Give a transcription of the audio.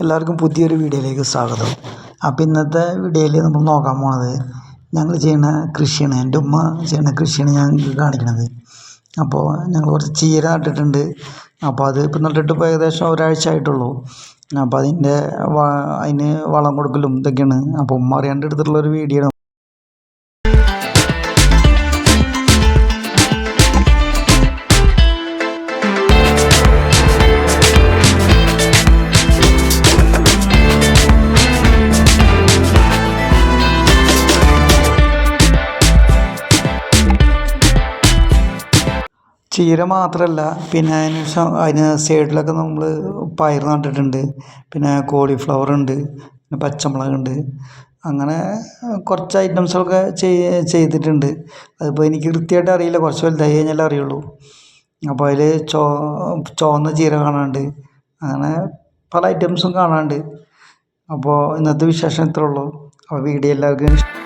എല്ലാവർക്കും പുതിയൊരു വീഡിയോയിലേക്ക് സ്വാഗതം. അപ്പോൾ ഇന്നത്തെ വീഡിയോയിൽ നമ്മൾ നോക്കാൻ പോണത് ഞങ്ങൾ ചെയ്യുന്ന കൃഷിയാണ്. എന്റെ ഉമ്മ ചെയ്യുന്ന കൃഷിയാണ് ഞാൻ കാണിക്കണത്. അപ്പോൾ ഞങ്ങൾ കുറച്ച് ചീര നട്ടിട്ടുണ്ട്. അപ്പോൾ അത് ഇപ്പം നട്ടിട്ട് ഇപ്പോൾ ഏകദേശം ഒരാഴ്ച ആയിട്ടുള്ളൂ. അപ്പോൾ അതിന്റെ അതിന് വളം കൊടുക്കലും ഇതൊക്കെയാണ്. അപ്പോൾ ഉമ്മ അറിയാണ്ട് എടുത്തിട്ടുള്ളൊരു വീഡിയോ ചീര മാത്രമല്ല പിന്നെ അതിന് അതിന് സൈഡിലൊക്കെ നമ്മൾ പയർ നട്ടിട്ടുണ്ട്. പിന്നെ കോളിഫ്ലവർ ഉണ്ട് പിന്നെ പച്ചമുളകുണ്ട് അങ്ങനെ കുറച്ച് ഐറ്റംസൊക്കെ ചെയ് ചെയ്തിട്ടുണ്ട്. അതിപ്പോൾ എനിക്ക് കൃത്യമായിട്ട് അറിയില്ല കുറച്ച് വലുതായി കഴിഞ്ഞാലേ അറിയുള്ളൂ. അപ്പോൾ അതിൽ ചോ ചുവന്ന ചീര കാണാണ്ട് അങ്ങനെ പല ഐറ്റംസും കാണാണ്ട് അപ്പോൾ ഇന്നത്തെ വിശേഷം ഇത്രേ ഉള്ളൂ. അപ്പോൾ വീഡിയോ എല്ലാവർക്കും